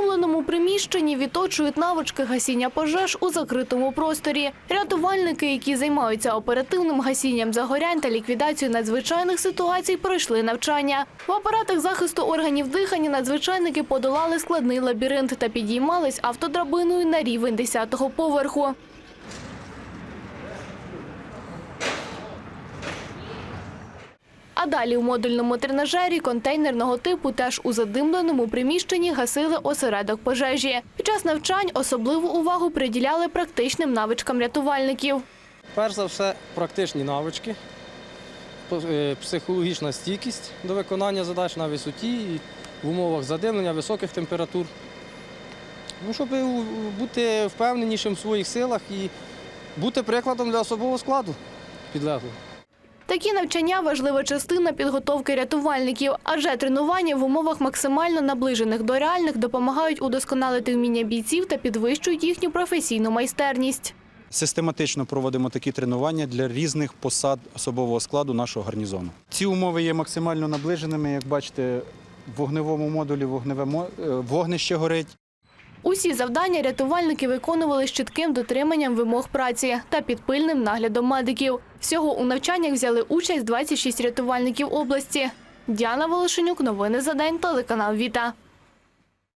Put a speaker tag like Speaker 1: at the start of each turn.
Speaker 1: задимленому приміщенні відточують навички гасіння пожеж у закритому просторі. Рятувальники, які займаються оперативним гасінням загорянь та ліквідацією надзвичайних ситуацій, пройшли навчання. В апаратах захисту органів дихання надзвичайники подолали складний лабіринт та підіймались автодрабиною на рівень 10-го поверху. А далі у модульному тренажері контейнерного типу теж у задимленому приміщенні гасили осередок пожежі. Під час навчань особливу увагу приділяли практичним навичкам рятувальників.
Speaker 2: Перш за все, практичні навички, е, психологічна стійкість до виконання задач на висоті і в умовах задимлення високих температур. Ну, щоб бути впевненішим в своїх силах і бути прикладом для особового складу підлеглого.
Speaker 1: Такі навчання важлива частина підготовки рятувальників, адже тренування в умовах максимально наближених до реальних допомагають удосконалити вміння бійців та підвищують їхню професійну майстерність.
Speaker 3: Систематично проводимо такі тренування для різних посад особового складу нашого гарнізону. Ці умови є максимально наближеними. Як бачите, в вогневому модулі вогневе е, вогнище горить.
Speaker 1: Усі завдання рятувальники виконували з чітким дотриманням вимог праці та під пильним наглядом медиків. Всього у навчаннях взяли участь 26 рятувальників області. Діана Волошенюк, новини за день, телеканал Віта.